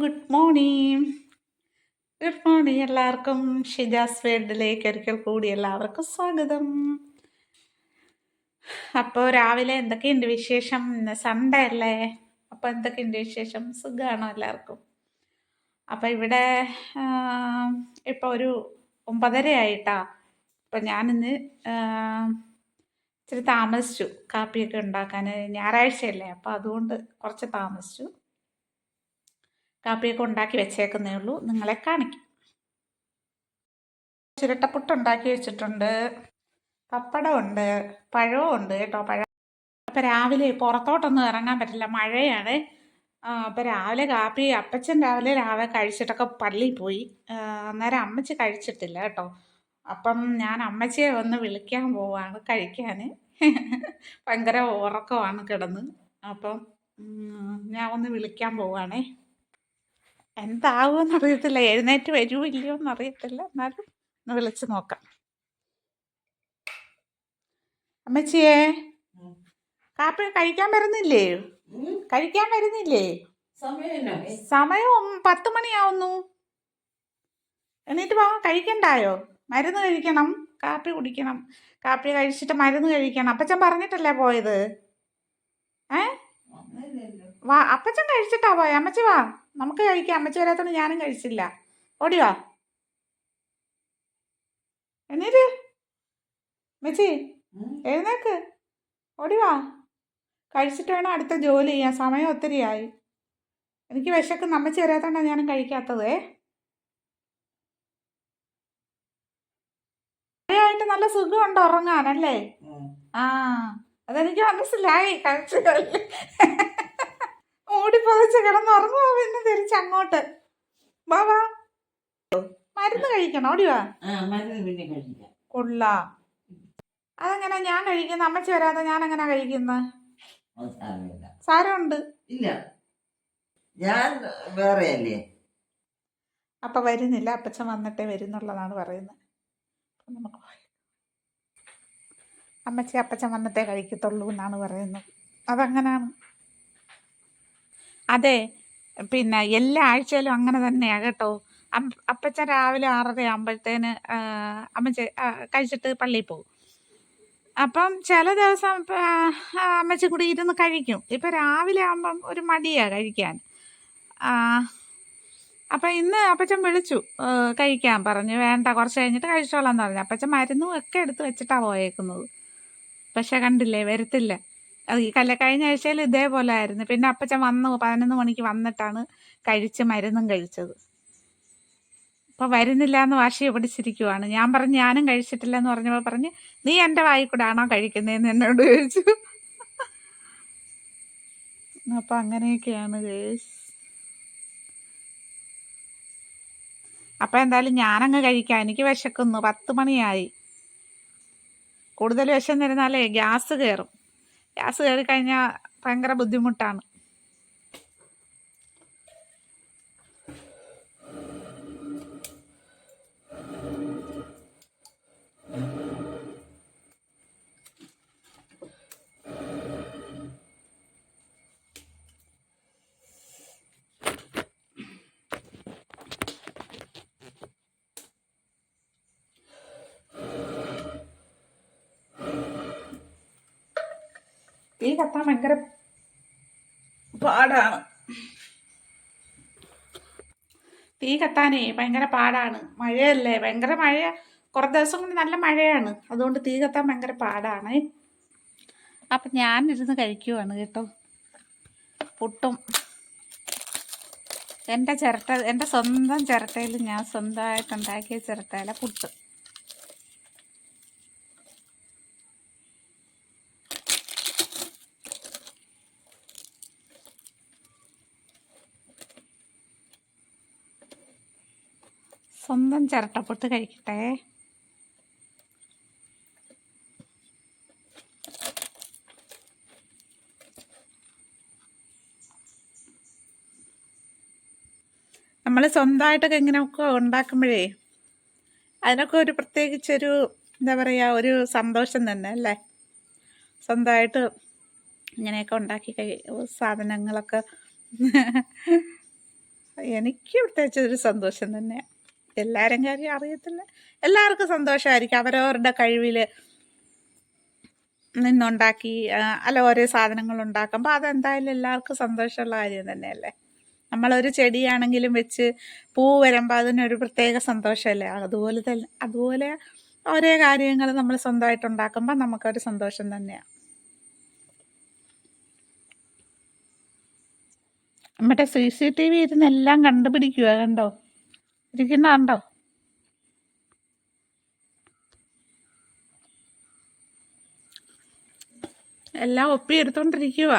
Good morning. Good morning എല്ലാവർക്കും. ഷിജാസ് വേൾഡിലേക്ക് ഒരിക്കൽ കൂടി എല്ലാവർക്കും സ്വാഗതം. അപ്പോൾ രാവിലെ എന്തൊക്കെയുണ്ട് വിശേഷം? ഇന്ന് സൺഡേ അല്ലേ? അപ്പോൾ എന്തൊക്കെയുണ്ട് വിശേഷം? സുഖമാണോ എല്ലാവർക്കും? അപ്പോൾ ഇവിടെ ഇപ്പോൾ ഒരു ഒമ്പതര ആയിട്ടാ. അപ്പോൾ ഞാനിന്ന് ഇച്ചിരി താമസിച്ചു. കാപ്പിയൊക്കെ ഉണ്ടാക്കാൻ ഞായറാഴ്ചയല്ലേ? അപ്പോൾ അതുകൊണ്ട് കുറച്ച് താമസിച്ചു. കാപ്പിയൊക്കെ ഉണ്ടാക്കി വെച്ചേക്കുന്നേ ഉള്ളൂ. നിങ്ങളെ കാണിക്കും. ചിരട്ടപ്പുട്ട് ഉണ്ടാക്കി വെച്ചിട്ടുണ്ട്. പപ്പടമുണ്ട്. പഴവും ഉണ്ട് കേട്ടോ. പഴം അപ്പം രാവിലെ പുറത്തോട്ടൊന്നും ഇറങ്ങാൻ പറ്റില്ല. മഴയാണ്. അപ്പം രാവിലെ കാപ്പി അപ്പച്ചൻ രാവിലെ രാവിലെ കഴിച്ചിട്ടൊക്കെ പള്ളിയിൽ പോയി. അന്നേരം അമ്മച്ചി കഴിച്ചിട്ടില്ല കേട്ടോ. അപ്പം ഞാൻ അമ്മച്ചിയെ ഒന്ന് വിളിക്കാൻ പോവാണ് കഴിക്കാൻ ഭയങ്കര ഉറക്കമാണ് കിടന്ന്. അപ്പം ഞാൻ ഒന്ന് വിളിക്കാൻ പോവാണേ. എന്താകുമെന്ന് അറിയത്തില്ല എഴുന്നേറ്റ് വരുമോ ഇല്ലയോ എന്ന് അറിയത്തില്ല എന്നാലും ഒന്ന് വിളിച്ച് നോക്കാം. അമ്മച്ചിയേ കാപ്പി കഴിക്കാൻ വരുന്നില്ലേ? കഴിക്കാൻ വരുന്നില്ലേ? സമയം പത്ത് മണിയാവുന്നു. എന്നിട്ട് വാ കഴിക്കണ്ടായോ? മരുന്ന് കഴിക്കണം കാപ്പി കുടിക്കണം. കാപ്പി കഴിച്ചിട്ട് മരുന്ന് കഴിക്കണം. അപ്പച്ചൻ പറഞ്ഞിട്ടല്ലേ പോയത്? ഏ. വാ അപ്പച്ചൻ കഴിച്ചിട്ടാ പോയ? അമ്മച്ചി വാ. നമുക്ക് കഴിക്കാം. അമ്മച്ചി വരാത്തോണ്ട് ഞാനും കഴിച്ചില്ല. ഓടിയോ? വാ മെച്ചി എഴുന്നേക്ക്. ഓടി വാ കഴിച്ചിട്ട് വേണം അടുത്ത ജോലി ചെയ്യാൻ. സമയം ഒത്തിരിയായി. എനിക്ക് വിശക്കുന്ന. അമ്മച്ചി വരാത്തോണ്ടാണ് ഞാനും കഴിക്കാത്തത്. മഴയായിട്ട് നല്ല സുഖമുണ്ട് ഉറങ്ങാനല്ലേ. ആ അതെനിക്ക് മനസ്സിലായി. കഴിച്ചു കഴിഞ്ഞ് ഓടി പതിച്ച് കിടന്ന് ഉറങ്ങുവാ പിന്നെ തിരിച്ച് അങ്ങോട്ട്. വാ വാ. മരുന്ന് കഴിക്കണം. ഓടി വാ. ആ മരുന്ന് പിന്നെ കഴിക്കാം. കൊള്ളാം. അതെങ്ങനെ ഞാൻ കഴിക്കുന്ന? അമ്മച്ചി വരാതെ ഞാൻ എങ്ങനെ കഴിക്കുന്നത് സാരമില്ല. സാരമുണ്ട്. ഇല്ല. ഞാൻ വേറെ അല്ലേ അപ്പൊ വരുന്നില്ല. അപ്പച്ചൻ വന്നിട്ടേ വരുന്നുള്ളതാണ് പറയുന്നത് നമുക്ക്. അമ്മച്ചി അപ്പച്ചൻ വന്നിട്ടേ കഴിക്കത്തുള്ളൂ എന്നാണ് പറയുന്നത് അതങ്ങനാണ്. അതെ. പിന്നെ എല്ലാ ആഴ്ചയിലും അങ്ങനെ തന്നെയാണ് കേട്ടോ. അപ്പച്ച രാവിലെ ആറര ആകുമ്പോഴത്തേന് അമ്മച്ചി ആ, കഴിച്ചിട്ട് പള്ളിയിൽ പോകും. അപ്പം ചില ദിവസം അമ്മച്ചി കൂടി ഇരുന്ന് കഴിക്കും. ഇപ്പൊ രാവിലെ ആകുമ്പം ഒരു മടിയാണ് കഴിക്കാൻ. അപ്പൊ ഇന്ന് അപ്പച്ചൻ വിളിച്ചു കഴിക്കാൻ പറഞ്ഞു. വേണ്ട കുറച്ച് കഴിഞ്ഞിട്ട് കഴിച്ചോളാം എന്ന് പറഞ്ഞു. അപ്പച്ചൻ മരുന്നും ഒക്കെ എടുത്ത് വെച്ചിട്ടാണ് പോയേക്കുന്നത്. പക്ഷെ കണ്ടില്ലേ വരത്തില്ല. അത് ഈ കല്ല കഴിഞ്ഞ ആഴ്ചയിൽ ഇതേപോലെ ആയിരുന്നു. പിന്നെ അപ്പച്ചൻ വന്നു പതിനൊന്ന് മണിക്ക് വന്നിട്ടാണ് കഴിച്ച് മരുന്നും കഴിച്ചത്. അപ്പം വരുന്നില്ല എന്ന് വാശി പിടിച്ചിരിക്കുവാണ്. ഞാൻ പറഞ്ഞു ഞാനും കഴിച്ചിട്ടില്ല എന്ന് പറഞ്ഞപ്പോൾ പറഞ്ഞ് നീ എന്റെ വായി കൂടെ ആണോ കഴിക്കുന്നതെന്ന് എന്നോട് ചോദിച്ചു. അപ്പം അങ്ങനെയൊക്കെയാണ് ഗേസ് അപ്പം എന്തായാലും ഞാനങ്ങ് കഴിക്കാം. എനിക്ക് വിശക്കുന്നു. പത്ത് മണിയായി. കൂടുതൽ വിശന്നിരുന്നാലേ ഗ്യാസ് കയറും. ഗ്യാസ് കയറി കഴിഞ്ഞാൽ ഭയങ്കര ബുദ്ധിമുട്ടാണ്. തീ കത്താൻ ഭയങ്കര പാടാണ്. തീ കത്താനേ ഭയങ്കര പാടാണ്. മഴയല്ലേ? ഭയങ്കര മഴ. കുറേ ദിവസം കൊണ്ട് നല്ല മഴയാണ്. അതുകൊണ്ട് തീ കത്താൻ ഭയങ്കര പാടാണ്. അപ്പം ഞാനിരുന്ന് കഴിക്കുവാണ് കേട്ടോ. പുട്ടും. എന്റെ ചിരട്ട എന്റെ സ്വന്തം ചിരട്ടയിൽ ഞാൻ സ്വന്തമായിട്ട് ഉണ്ടാക്കിയ ചിരട്ടയിലെ പുട്ട്. സ്വന്തം ചിരട്ടപ്പൊട്ട് കഴിക്കട്ടെ. നമ്മൾ സ്വന്തമായിട്ടൊക്കെ ഇങ്ങനെയൊക്കെ ഉണ്ടാക്കുമ്പോഴേ അതിനൊക്കെ ഒരു പ്രത്യേകിച്ചൊരു എന്താ പറയുക ഒരു സന്തോഷം തന്നെ അല്ലേ? സ്വന്തമായിട്ട് ഇങ്ങനെയൊക്കെ ഉണ്ടാക്കി കഴി സാധനങ്ങളൊക്കെ. എനിക്ക് പ്രത്യേകിച്ച് ഒരു സന്തോഷം തന്നെയാണ് എല്ലാവരും കാര്യം അറിയത്തില്ല. എല്ലാവർക്കും സന്തോഷമായിരിക്കും. അവരവരുടെ കഴിവിൽ നിന്നുണ്ടാക്കി അല്ല ഓരോ സാധനങ്ങൾ ഉണ്ടാക്കുമ്പോൾ അതെന്തായാലും എല്ലാവർക്കും സന്തോഷമുള്ള കാര്യം തന്നെയല്ലേ? നമ്മളൊരു ചെടിയാണെങ്കിലും വെച്ച് പൂ വരുമ്പോൾ അതിനൊരു പ്രത്യേക സന്തോഷമല്ലേ? അതുപോലെ തന്നെ അതുപോലെ ഓരോ കാര്യങ്ങൾ നമ്മൾ സ്വന്തമായിട്ട് ഉണ്ടാക്കുമ്പോൾ നമുക്കൊരു സന്തോഷം തന്നെയാണ് നമ്മുടെ സി സി ടി വി ഇരുന്ന് എല്ലാം കണ്ടുപിടിക്കുക കണ്ടോ? ഇരിക്കുന്ന കണ്ടോ എല്ലാം ഒപ്പി എടുത്തോണ്ടിരിക്കുക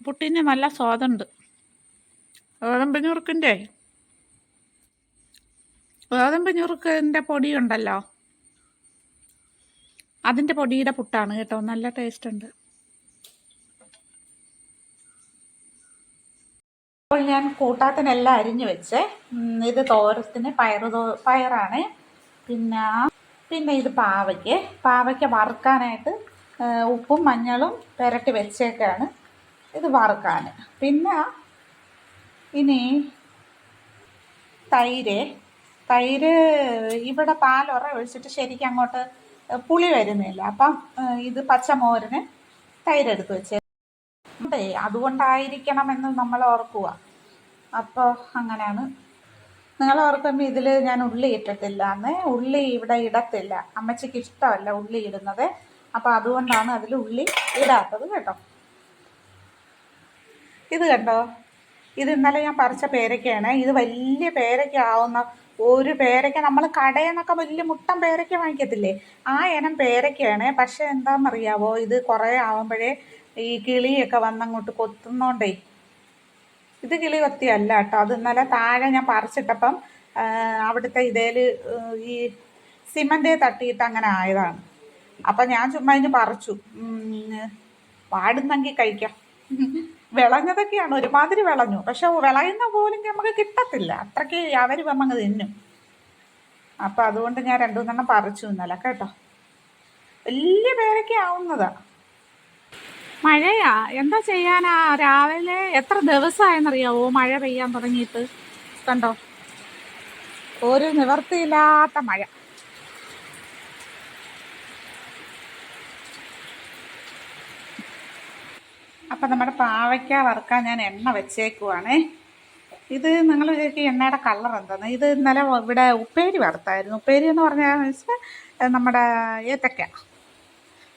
പുട്ടിന് നല്ല സ്വാദുണ്ട്. ഗോതമ്പഞ്ഞുറുക്കിന്റെ ഗോതമ്പഞ്ഞുറുക്കിന്റെ പൊടിയുണ്ടല്ലോ. അതിന്റെ പൊടിയുടെ പുട്ടാണ് കേട്ടോ നല്ല ടേസ്റ്റ് ഉണ്ട്. അപ്പോൾ ഞാൻ കൂട്ടാത്തിനെല്ലാം അരിഞ്ഞു വെച്ച്. ഇത് തോരത്തിന് പയറ് തോ പയറാണ്. പിന്നെ പിന്നെ ഇത് പാവയ്ക്ക്. പാവയ്ക്ക് വറുക്കാനായിട്ട് ഉപ്പും മഞ്ഞളും പുരട്ടി വെച്ചേക്കാണ് ഇത് വറുക്കാൻ. പിന്നെ ഇനി തൈര് തൈര് ഇവിടെ പാലൊറ ഒഴിച്ചിട്ട് ശരിക്കും അങ്ങോട്ട് പുളി വരുന്നില്ല. അപ്പം ഇത് പച്ചമോരിന് തൈരെടുത്ത് വെച്ച്. വെച്ചേ അതുകൊണ്ടായിരിക്കണം എന്ന് നമ്മൾ ഓർക്കുക അപ്പോൾ അങ്ങനെയാണ്. നിങ്ങൾ ഓർക്കുമ്പോൾ ഇതിൽ ഞാൻ ഉള്ളി ഇട്ടിട്ടില്ല എന്ന് ഉള്ളി ഇവിടെ ഇടത്തില്ല. അമ്മച്ചിക്ക് ഇഷ്ടമല്ല ഉള്ളി ഇടുന്നത്. അപ്പോൾ അതുകൊണ്ടാണ് അതിൽ ഉള്ളി ഇടാത്തത് കേട്ടോ. ഇത് കണ്ടോ? ഇത് ഇന്നലെ ഞാൻ പറിച്ച പേരയ്ക്കയാണ് ഇത് വലിയ പേരയ്ക്ക ആവുന്ന ഒരു പേരയ്ക്ക നമ്മൾ കടയിൽ നിന്നൊക്കെ വലിയ മുട്ടൻ പേരയ്ക്ക വാങ്ങിക്കത്തില്ലേ? ആ ഇനം പേരയ്ക്കയാണ്. പക്ഷെ എന്താണെന്നറിയാവോ ഇത് കുറേ ആവുമ്പോഴേ ഈ കിളിയൊക്കെ വന്നങ്ങോട്ട് കൊത്തുന്നോണ്ടേ. ഇത് കിളി കൊത്തിയല്ല കേട്ടോ. അത് ഇന്നലെ താഴെ ഞാൻ പറിച്ചിട്ടപ്പം അവിടുത്തെ ഇതേൽ ഈ സിമന്റെ തട്ടിയിട്ട് അങ്ങനെ ആയതാണ്. അപ്പം ഞാൻ ചുമ്മാ ഇതിന് പറിച്ചു. പാടുന്നെങ്കിൽ കഴിക്കാം. വിളഞ്ഞതൊക്കെയാണ്. ഒരുമാതിരി വിളഞ്ഞു. പക്ഷെ വിളയുന്ന പോലും നമുക്ക് കിട്ടത്തില്ല. അത്രയ്ക്ക് അവർ വന്നങ്ങ് തിന്നും. അപ്പം അതുകൊണ്ട് ഞാൻ രണ്ടു മൂന്നെണ്ണം പറിച്ചു ഇന്നലെ കേട്ടോ. വലിയ പേരൊക്കെ ആവുന്നതാ. മഴയാ? എന്താ ചെയ്യാനാ? രാവിലെ എത്ര ദിവസമായെന്നറിയാവോ മഴ പെയ്യാൻ തുടങ്ങിയിട്ട്. കണ്ടോ? ഒരു നിവർത്തിയില്ലാത്ത മഴ. അപ്പം നമ്മുടെ പാവയ്ക്ക വറുക്കാൻ ഞാൻ എണ്ണ വെച്ചേക്കുവാണേ. ഇത് നിങ്ങൾ എണ്ണയുടെ കളർ എന്താണ്? ഇത് ഇന്നലെ ഇവിടെ ഉപ്പേരി വറുത്തായിരുന്നു. ഉപ്പേരി എന്ന് പറഞ്ഞാൽ വെച്ചാൽ നമ്മുടെ ഏത്തക്ക.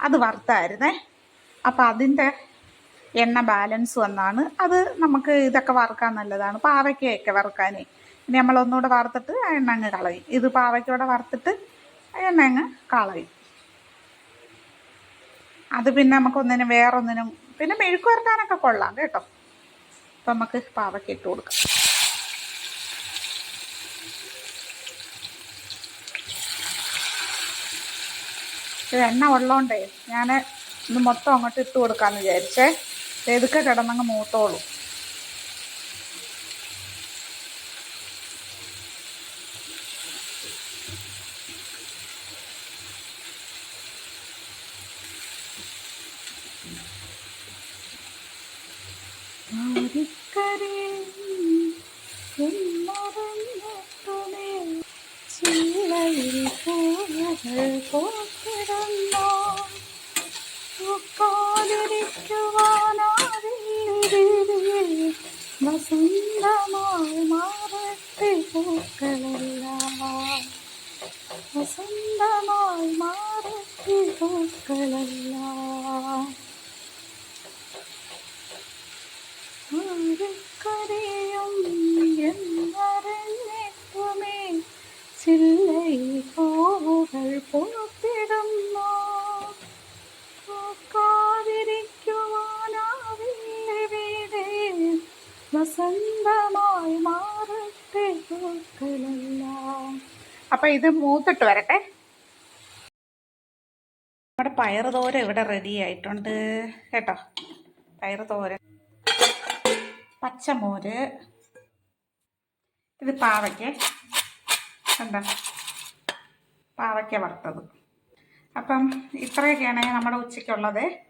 അത് വറുത്തായിരുന്നേ. അപ്പം അതിന്റെ എണ്ണ ബാലൻസ് വന്നാണ്. അത് നമുക്ക് ഇതൊക്കെ വറുക്കാൻ നല്ലതാണ്. പാവയ്ക്കയൊക്കെ വറുക്കാനേ. ഇനി നമ്മൾ ഒന്നുകൂടെ വറുത്തിട്ട് എണ്ണ അങ്ങ് കളയും. ഇത് പാവയ്ക്കൂടെ വറുത്തിട്ട് എണ്ണ അങ്ങ് കളയും. അത് പിന്നെ നമുക്കൊന്നിനും വേറൊന്നിനും പിന്നെ മെഴുക്ക് വരട്ടാനൊക്കെ കൊള്ളാം കേട്ടോ. അപ്പം നമുക്ക് പാവയ്ക്ക ഇട്ട് കൊടുക്കാം. എണ്ണ ഉള്ളതുകൊണ്ടേ ഞാൻ ഇത് മൊത്തം അങ്ങോട്ട് ഇട്ട് കൊടുക്കാമെന്ന് വിചാരിച്ചേ. എതുക്കെ കിടന്നങ്ങ് മൂത്തോളൂ. വസന്തമായി മാറട്ടെ പൂക്കളെല്ലാം. വസന്തമായി മാറട്ടെ പൂക്കളെല്ലാം. അപ്പൊ ഇത് മൂത്തിട്ട് വരട്ടെ. നമ്മുടെ പയറ് തോര ഇവിടെ റെഡി ആയിട്ടുണ്ട്. കേട്ടോ? പയറ് തോരൻ. പച്ചമോര് ഇത് പാവയ്ക്ക. എന്താ പാവയ്ക്ക വറുത്തത്. അപ്പം ഇത്രയൊക്കെയാണ് നമ്മുടെ ഉച്ചയ്ക്കുള്ളത്.